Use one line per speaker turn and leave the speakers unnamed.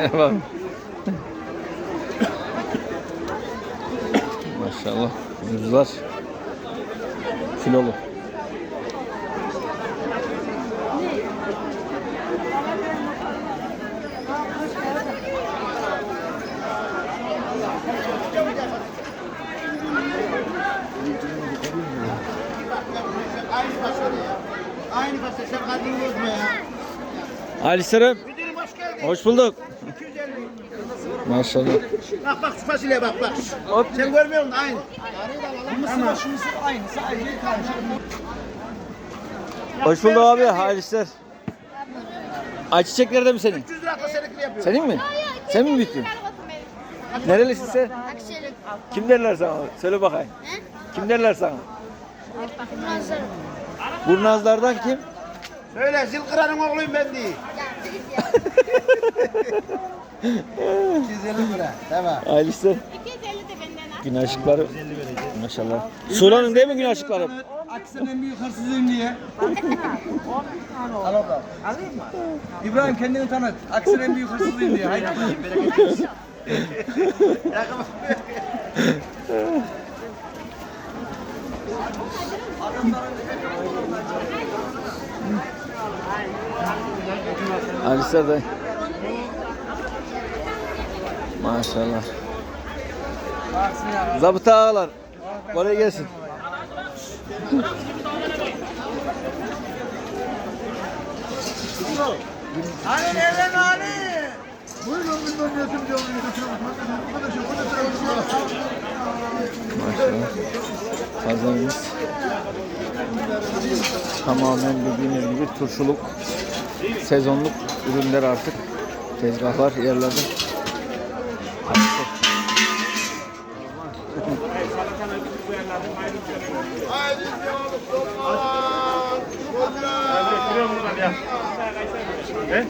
Bak. Maşallah. Muzlar. Kilolu. Ali Serap.
Hoş
bulduk.
250.
Maşallah.
Bak bak şu fasulyeye bak bak.
Hop.
Sen görmüyor musun? Aynı. Tamam.
Hoş bulduk abi. Hayırlı işler. Ayçiçekler de mi senin?
300 lira seninkini yapıyor.
Senin mi? Sen mi büyüttün? Nerelisin sen?
Akşelik.
Kim derler sana? Söyle bakayım.
He?
Kim derler sana?
Nazır.
Burnazlardan kim?
Söyle Zilkıran'ın oğluyum ben değil. 250 lira. Tamam.
Hayırlı işler.
250 de benden al.
Gün aşıkları. Maşallah. Sulanın değil mi gün aşıkları?
Aksın en büyük hırsızıyım diye. Al abla. Alayım mı? İbrahim kendini tanıt. Aksın en büyük hırsızıyım diye. Haydi.
İşler dayı. Maşallah. Zabıta ağalar. Kolay gelsin.
Hani nereden hani?
Maşallah. Pazarımız tamamen bildiğiniz gibi turşuluk, sezonluk ürünler artık tezgahlar yerlerde. 네?